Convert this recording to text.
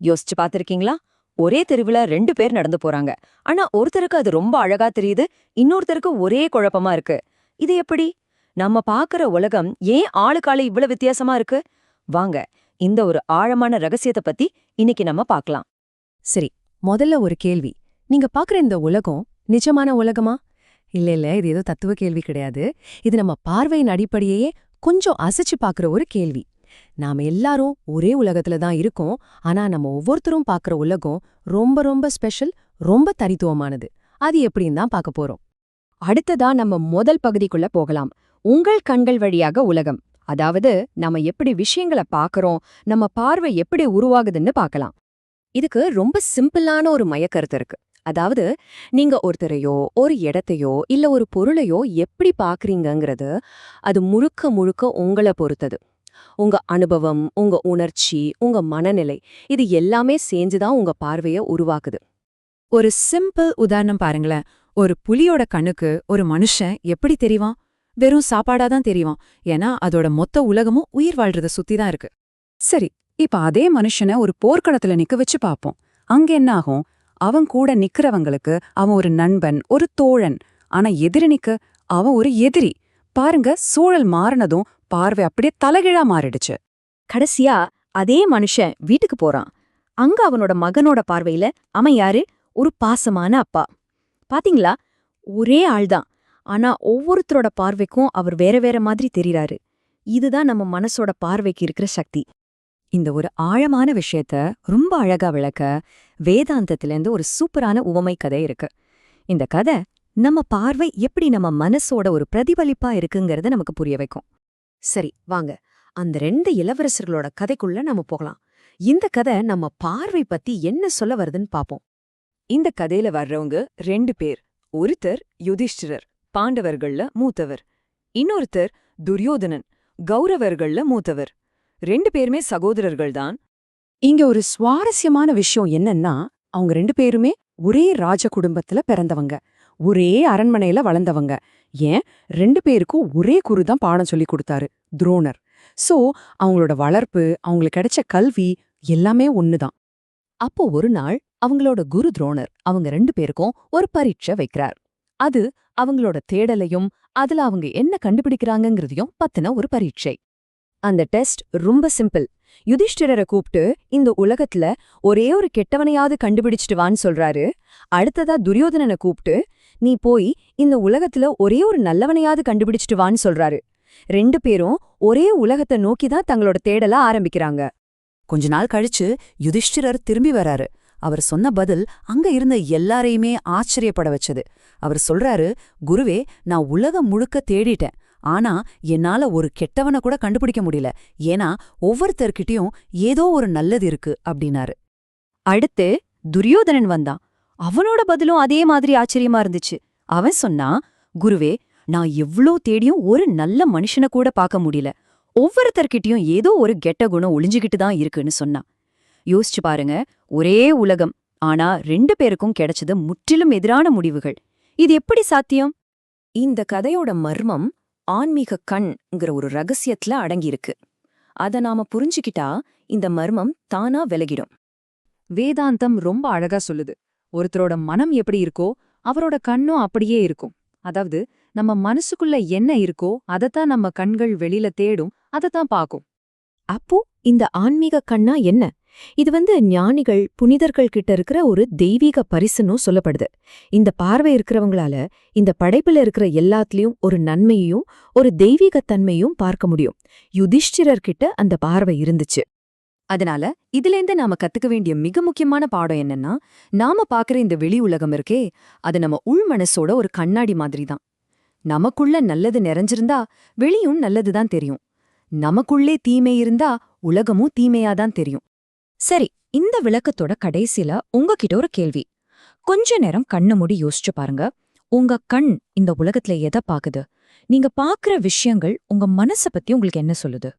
யோசிச்சு பார்த்திருக்கீங்களா? ஒரே தெருவுல ரெண்டு பேர் நடந்து போறாங்க. ஆனா ஒருத்தருக்கு அது ரொம்ப அழகா தெரியுது இன்னொருத்தருக்கு ஒரே குழப்பமா இருக்கு. இது எப்படி? நம்ம பாக்குற உலகம் ஏன் ஆளுக்காளு இவ்வளவு வித்தியாசமா இருக்கு? வாங்க இந்த ஒரு ஆழமான ரகசியத்தை பத்தி இன்னைக்கு நம்ம பார்க்கலாம். சரி முதல்ல ஒரு கேள்வி. நீங்க பாக்குற இந்த உலகம் நிஜமான உலகமா? இல்ல இல்ல இது ஏதோ தத்துவ கேள்வி கிடையாது. இது நம்ம பார்வையின் அடிப்படையே கொஞ்சம் அசைச்சு பாக்குற ஒரு கேள்வி. நாம எல்லாரும் ஒரே உலகத்துல தான் இருக்கோம். ஆனா நம்ம ஒவ்வொருத்தரும் பாக்குற உலகம் ரொம்ப ரொம்ப ஸ்பெஷல் ரொம்ப தனித்துவமானது. அது எப்படின்னு தான் பார்க்க போறோம். அடுத்ததா நம்ம முதல் பகுதிக்குள்ள போகலாம். உங்கள் கண்கள் வழியாக உலகம். அதாவது நம்ம எப்படி விஷயங்களை பார்க்கறோம் நம்ம பார்வை எப்படி உருவாகுதுன்னு பார்க்கலாம் இதுக்கு ரொம்ப சிம்பிளான ஒரு மயக்கருத்து இருக்கு. அதாவது நீங்க ஒருத்தரையோ ஒரு இடத்தையோ இல்ல ஒரு பொருளையோ எப்படி பார்க்கறீங்கங்கிறது அது முழுக்க முழுக்க உங்களை பொறுத்தது. உங்க அனுபவம் உங்க உணர்ச்சி உங்க மனநிலை இது எல்லாமே சேர்ந்துதான் உங்க பார்வைய உருவாக்குது. ஒரு சிம்பிள் உதாரணம் பாருங்களேன். ஒரு புலியோட கண்ணுக்கு ஒரு மனுஷன் எப்படி தெரிவான்? வெறும் சாப்பாடா தான் தெரியவான் ஏன்னா அதோட மொத்த உலகமும் உயிர் வாழ்றத சுத்தி தான் இருக்கு. சரி இப்ப அதே மனுஷனை ஒரு போர்க்களத்துல நிக்க வச்சு பாப்போம். அங்க என்ன ஆகும்? அவன் கூட நிக்கிறவங்களுக்கு அவன் ஒரு நண்பன் ஒரு தோழன். ஆனா எதிரி நிக்க அவன் ஒரு எதிரி. பாருங்க சூழல் மாறினதும் பார்வை அப்படியே தலைகிழா மாறிடுச்சு. கடைசியா அதே மனுஷன் வீட்டுக்கு போறான். அங்க அவனோட மகனோட பார்வையில அவன் யாரு? ஒரு பாசமான அப்பா. பாத்தீங்களா? ஒரே ஆள்தான். ஆனா ஒவ்வொருத்தரோட பார்வைக்கும் அவர் வேற வேற மாதிரி தெரியறாரு. இதுதான் நம்ம மனசோட பார்வைக்கு இருக்கிற சக்தி. இந்த ஒரு ஆழமான விஷயத்த ரொம்ப அழகா விளக்க வேதாந்தத்திலேருந்து ஒரு சூப்பரான உவமை கதை இருக்கு. இந்த கதை நம்ம பார்வை எப்படி நம்ம மனசோட ஒரு பிரதிபலிப்பா இருக்குங்கிறத நமக்கு புரிய வைக்கும். சரி வாங்க. அந்த ரெண்டு இளவரசர்களோட கதைக்குள்ள நம்ம போகலாம். இந்த கதை நம்ம பார்வை பத்தி என்ன சொல்ல வருதுன்னு பாப்போம். இந்த கதையில வர்றவங்க ரெண்டு பேர். ஒருத்தர் யுதிஷ்டிரர் பாண்டவர்கள்ல மூத்தவர். இன்னொருத்தர் துரியோதனன் கௌரவர்கள்ல மூத்தவர். ரெண்டு பேருமே சகோதரர்கள்தான் இங்க ஒரு சுவாரஸ்யமான விஷயம் என்னன்னா அவங்க ரெண்டு பேருமே ஒரே ராஜ குடும்பத்துல பிறந்தவங்க. ஒரே அரண்மனையில வளர்ந்தவங்க. ஏன்? ரெண்டு பேருக்கும் ஒரே குரு தான் பாடம் சொல்லி கொடுத்தாரு துரோணர். சோ அவங்களோட வளர்ப்பு அவங்களுக்கு கிடைச்ச கல்வி எல்லாமே ஒண்ணுதான். அப்போ ஒரு நாள் அவங்களோட குரு துரோணர் அவங்க ரெண்டு பேருக்கும் ஒரு பரீட்சை வைக்கிறார். அது அவங்களோட தேடலையும் அதுல அவங்க என்ன கண்டுபிடிக்கிறாங்கங்கிறதையும் பத்தின ஒரு பரீட்சை. அந்த டெஸ்ட் ரொம்ப சிம்பிள். யுதிஷ்டிரரை கூப்பிட்டு இந்த உலகத்துல ஒரே ஒரு கெட்டவனையாவது கண்டுபிடிச்சிட்டு வான்னு சொல்றாரு. அடுத்ததா துரியோதனனை கூப்பிட்டு நீ போய் இந்த உலகத்துல ஒரே ஒரு நல்லவனையாவது கண்டுபிடிச்சிட்டு வான்னு சொல்றாரு. ரெண்டு பேரும் ஒரே உலகத்தை நோக்கி தான் தங்களோட தேடல ஆரம்பிக்கிறாங்க. கொஞ்ச நாள் கழிச்சு யுதிஷ்டிரர் திரும்பி வராரு. அவர் சொன்ன பதில் அங்க இருந்த எல்லாரையுமே ஆச்சரியப்பட வச்சது. அவர் சொல்றாரு குருவே நான் உலகம் முழுக்க தேடிட்டேன். ஆனா என்னால ஒரு கெட்டவனை கூட கண்டுபிடிக்க முடியல. ஏன்னா ஒவ்வொருத்தர்கிட்டயும் ஏதோ ஒரு நல்லது இருக்கு அப்படின்னாரு. அடுத்து துரியோதனன் வந்தான். அவனோட பதிலும் அதே மாதிரி ஆச்சரியமா இருந்துச்சு. அவன் சொன்னா குருவே நான் எவ்ளோ தேடியும் ஒரு நல்ல மனுஷனை கூட பார்க்க முடியல. ஒவ்வொருத்தர்கிட்டயும் ஏதோ ஒரு கெட்ட குணம் ஒளிஞ்சுகிட்டு தான் இருக்குன்னு சொன்னான் யோசிச்சு பாருங்க ஒரே உலகம். ஆனா ரெண்டு பேருக்கும் கிடைச்சது முற்றிலும் எதிரான முடிவுகள். இது எப்படி சாத்தியம்? இந்த கதையோட மர்மம் ஆன்மீக கண்ங்கிற ஒரு ரகசியத்துல அடங்கியிருக்கு. அத நாம புரிஞ்சுக்கிட்டா இந்த மர்மம் தானா விலகிடும். வேதாந்தம் ரொம்ப அழகா சொல்லுது. ஒருத்தரோட மனம் எப்படி இருக்கோ அவரோட கண்ணும் அப்படியே இருக்கும். அதாவது நம்ம மனசுக்குள்ள என்ன இருக்கோ அதத்தான் நம்ம கண்கள் வெளியில தேடும் அதத்தான் பார்க்கும். அப்போ இந்த ஆன்மீக கண்ணா என்ன? இது வந்து ஞானிகள் புனிதர்கள் கிட்ட இருக்கிற ஒரு தெய்வீக பரிசுன்னும் சொல்லப்படுது. இந்த பார்வை இருக்கிறவங்களால இந்த படைப்புல இருக்கிற எல்லாத்துலயும் ஒரு நன்மையையும் ஒரு தெய்வீகத்தன்மையும் பார்க்க முடியும். யுதிஷ்டிரர்கிட்ட அந்த பார்வை இருந்துச்சு. அதனால இதுலேருந்து நாம கத்துக்க வேண்டிய மிக முக்கியமான பாடம் என்னன்னா நாம பாக்குற இந்த வெளி உலகம் இருக்கே அது நம்ம உள் மனசோட ஒரு கண்ணாடி மாதிரி தான் நமக்குள்ள நல்லது நிறைஞ்சிருந்தா வெளியும் நல்லதுதான் தெரியும். நமக்குள்ளே தீமை இருந்தா உலகமும் தீமையாதான் தெரியும். சரி இந்த விளக்கத்தோட கடைசில உங்ககிட்ட ஒரு கேள்வி. கொஞ்ச நேரம் கண்ணு மூடி யோசிச்சு பாருங்க. உங்க கண் இந்த உலகத்துல எதை பாக்குது? நீங்க பாக்குற விஷயங்கள் உங்க மனச பத்தி உங்களுக்கு என்ன சொல்லுது?